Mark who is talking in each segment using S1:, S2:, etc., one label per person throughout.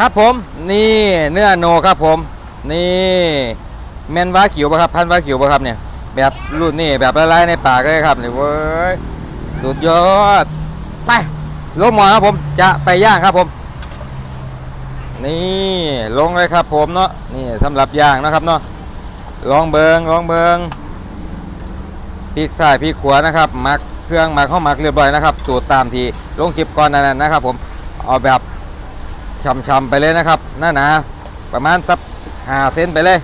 S1: ครับผมนี่เนื้อโนครับผม นี่แมนว้ากิวปะครับพันว้ากิวปะครับเนี่ยแบบรุ่นนี่แบบละลายในปากเลยครับนี่เว้ยสุดยอดไปลงหมอครับผมจะไปย่างครับผม นี่ลงเลยครับผมเนาะนี่สำหรับย่างนะครับเนาะลองเบิงลองเบิงพริกซ้ายพริกขวานะครับหมักเครื่องหมักเข้าหมักเรียบร้อยนะครับสูตรตามที่ลงคลิปก่อนนั้นนะครับ ผมเอาแบบ ช่ำๆไปเลยนะครับ หน้าหนาประมาณสักห้าเซนไปเลย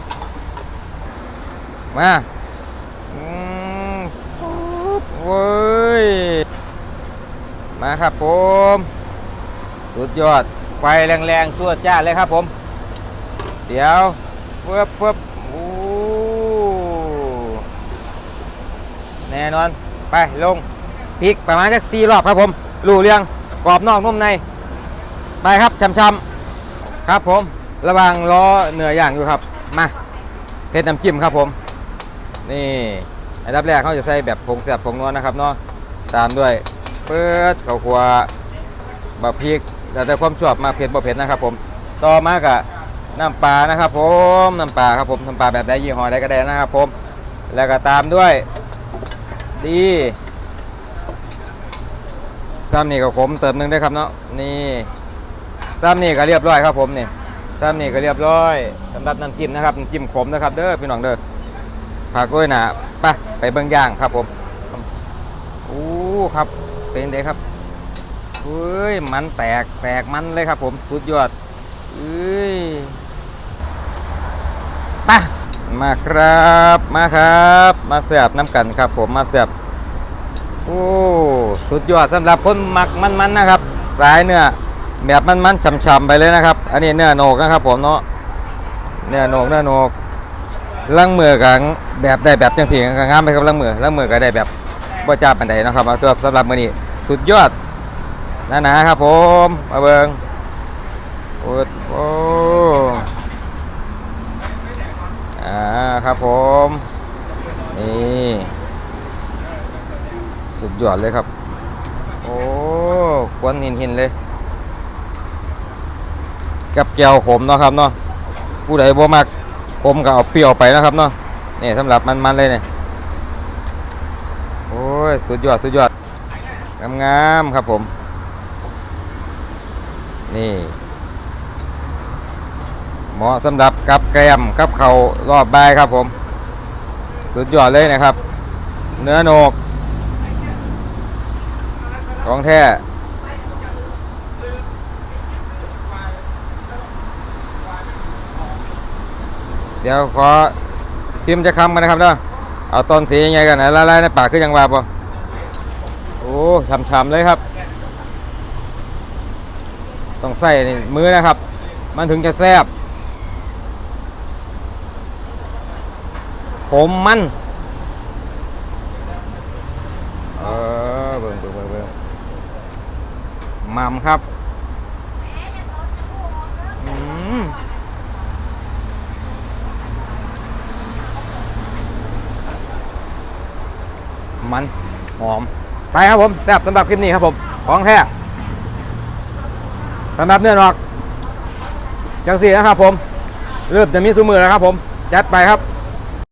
S1: มาอืมปุ๊บเว้ย มาครับผม สุดยอด ไฟแรงๆชั่วจ้าเลยครับผม เดี๋ยวเฟืบเฟืบอู้แน่นอน ไปลงพริกประมาณสักสี่รอบครับผม รูเรียงกรอบนอกนุ่มใน ไปครับช้ำๆครับผมระวังล้อเหนื้อย่างอยู่ครับมาเทน้ำจิ้มครับผม นี่อันดับแรกเขาจะใส่แบบผงแซ่บผงนวลนะครับเนาะตามด้วยเปิดข้าวคั่วบะพริกแล้วแต่ความชอบมากเผ็ดบ่เผ็ดนะครับ ผม ต่อมากะน้ำปลานะครับ ผมน้ำปลาครับผมน้ำปลาแบบใดยี่ห้อใดก็ได้นะครับ ผม แล้วก็ตามด้วยดีซ้ำนี่ก็ขมเติมหนึงได้ครับเนาะนี่ ซ้ำนี่ก็เรียบร้อยครับผมนี่ซ้ำนี่ก็เรียบร้อยสำหรับน้ำจิ้มนะครับน้ำจิ้มขมนะครับเด้อพี่น้องเด้อผักด้วยนะไปไปเบิ่งย่างครับผมอู้ครับเป็นไงครับเฮ้ยมันแตกแตกมันเลยครับผมสุดยอดเอ้ยไปมาครับมาครับ มาเสียบน้ำกันครับผมมาเสียบโอ้สุดยอดสำหรับคนมักมันๆนะครับ สายเนื้อ แบบมันๆฉ่ำๆไปเลยนะครับ อันนี้เนื้อโหนกนะครับผมเนาะเนื้อโหนกเนื้อโหนกลังมือกับแบบได้แบบจังสีกับงามไปครับลังมือลังมือก็ได้แบบบ่จ้าปันใดนะครับเอาตัวสำหรับมือนี้สุดยอดหนาๆครับผมมาเบิงโอ้โหอ่าครับผมนี่สุดยอดเลยครับ โอ้ควนหินหินเลย กับแก้วขมเนาะครับเนาะผู้ใดบ่มักขมก็เอาเปรี้ยวไปนะครับเนาะนี่สำหรับมันๆเลยเนี่ยโอ้ยสุดยอดสุดยอดงามๆครับผม นี่เหมาะสำหรับกับแก้มกับเขารอบบายครับผม สุดยอดเลยนะครับ เนื้อโหนกของแท้ เดี๋ยวขอซิมจะคำกันนะครับเนาะเอาต้นสียังไงกันนะละลายในปากคือยังว่าปะโอ้ช้ำๆเลยครับ ต้องใส่ในมือนะครับ มันถึงจะแซ่บผมมันเออเบิ่งเบิ่งเบิ่งเบิ่งมัมครับอืม มันหอม ไปครับผมแซ่บสำหรับคลิปนี้ครับผม ของแท้สำหรับเนื้อนอกจังสี่นะครับผม เริ่มจะมีสูมือแล้วครับผม จัดไปครับ